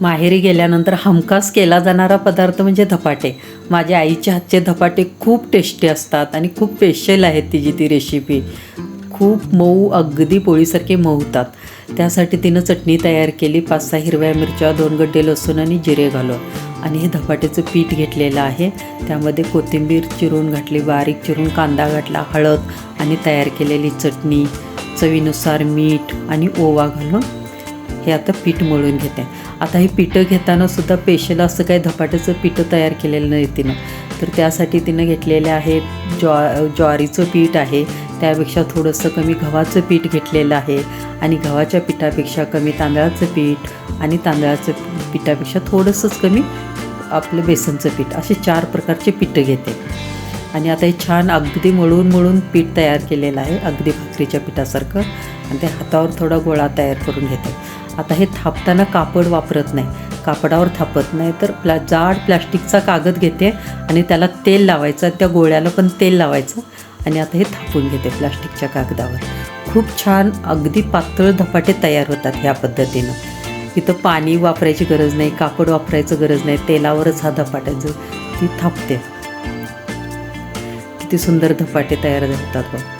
माहेरी गेल्यानंतर हमखास केला जाणारा पदार्थ म्हणजे धपाटे. माझ्या आईच्या हातचे धपाटे खूप टेस्टी असतात आणि खूप स्पेशल आहेत तिची ती रेसिपी खूप मऊ अगदी पोळीसारखे मऊ होतात त्यासाठी तिनं चटणी तयार केली पाच सहा हिरव्या मिरच्या दोन गड्डे लसूण आणि जिरे घालून. आणि हे धपाट्याचं पीठ घेतलेलं आहे. त्यामध्ये कोथिंबीर चिरून घातली बारीक चिरून कांदा घातला हळद आणि तयार केलेली चटणी चवीनुसार मीठ आणि ओवा घालून हे आता पीठ मळून घेते. आता हे पिठं घेताना सुद्धा स्पेशल असं काही धपाट्याचं पिठं तयार केलेलं नाही तिनं. तर त्यासाठी तिनं घेतलेलं आहे ज्वा ज्वारीचं पीठ आहे. त्यापेक्षा थोडंसं कमी गव्हाचं पीठ घेतलेलं आहे. आणि गव्हाच्या पिठापेक्षा कमी तांदळाचं पीठ आणि तांदळाचं पिठापेक्षा थोडंसंच कमी आपलं बेसनचं पीठ असे चार प्रकारचे पिठं घेते. आणि आता हे छान अगदी मळून मळून पीठ तयार केलेलं आहे. अगदी भाकरीच्या पिठासारखं. आणि त्या हातावर थोडा गोळा तयार करून घेते. आता हे थापताना कापड वापरत नाही. कापडावर थापत नाही तर प्ला जाड प्लॅस्टिकचा कागद घेते आणि त्याला तेल लावायचं त्या गोळ्याला पण तेल लावायचं आणि आता हे थापून घेते प्लास्टिकच्या कागदावर. खूप छान अगदी पातळ धपाटे तयार होतात ह्या पद्धतीनं. इथं पाणी वापरायची गरज नाही कापड वापरायचं गरज नाही तेलावरच हा धपाट्याचं ती थापते. किती सुंदर धपाटे तयार होतात बघ.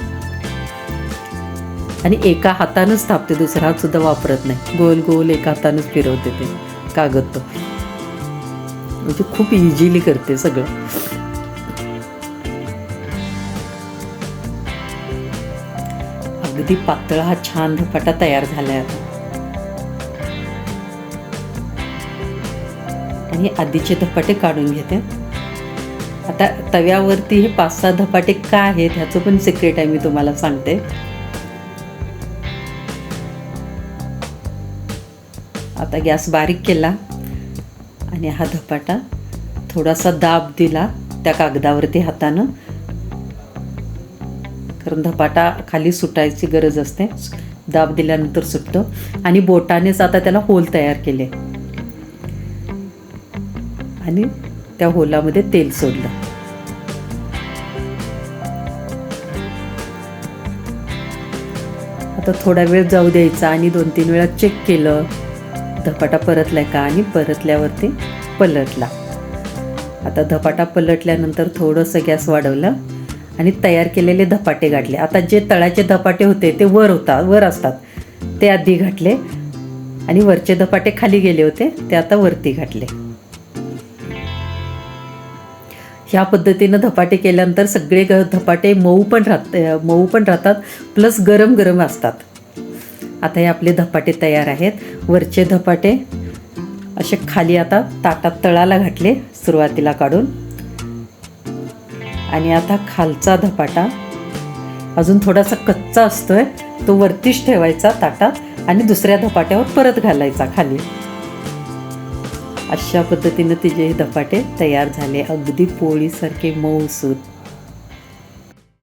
आणि एका हातानंच थापते दुसरा हात सुद्धा वापरत नाही. गोल गोल एका हातानंच फिरवते ते. कागद तो. म्हणजे खूप इझिली करते सगळं. अगदी पातळ हा छान धपाटा तयार झालाय आता. आणि आधीचे धपाटे काढून घेते. आता तव्यावरती हे पाच सहा धपाटे का आहेत ह्याचं पण सिक्रेट आहे मी तुम्हाला सांगते. आता गॅस बारीक केला आणि हा धपाटा थोडासा दाब दिला त्या कागदावरती हातानं. कारण धपाटा खाली सुटायची गरज असते. दाब दिल्यानंतर सुटतो. आणि बोटानेच आता त्याला होल तयार केले. आणि त्या होलामध्ये तेल सोडलं. आता थोडा वेळ जाऊ द्यायचा आणि दोन तीन वेळा चेक केलं. धपाटा परतलाय का आणि परतल्यावरती पलटला. आता धपाटा पलटल्यानंतर थोडंसं गॅस वाढवलं आणि तयार केलेले धपाटे गाठले. आता जे तळाचे धपाटे होते ते वर होता वर असतात. ते आधी घातले आणि वरचे धपाटे खाली गेले होते ते आता वरती घातले. ह्या पद्धतीनं धपाटे केल्यानंतर सगळे ग धपाटे मऊ पण राहत मऊ पण राहतात प्लस गरम गरम असतात. आता हे आपले धपाटे तयार आहेत. वरचे धपाटे असे खाली आता ताटात तळाला घातले सुरुवातीला काढून. आणि आता खालचा धपाटा. अजून थोडासा कच्चा असतोय तो वरतीच ठेवायचा ताटात आणि दुसऱ्या धपाट्यावर परत घालायचा खाली. अशा पद्धतीनं तिचे हे धपाटे तयार झाले. अगदी पोळीसारखे मऊसूत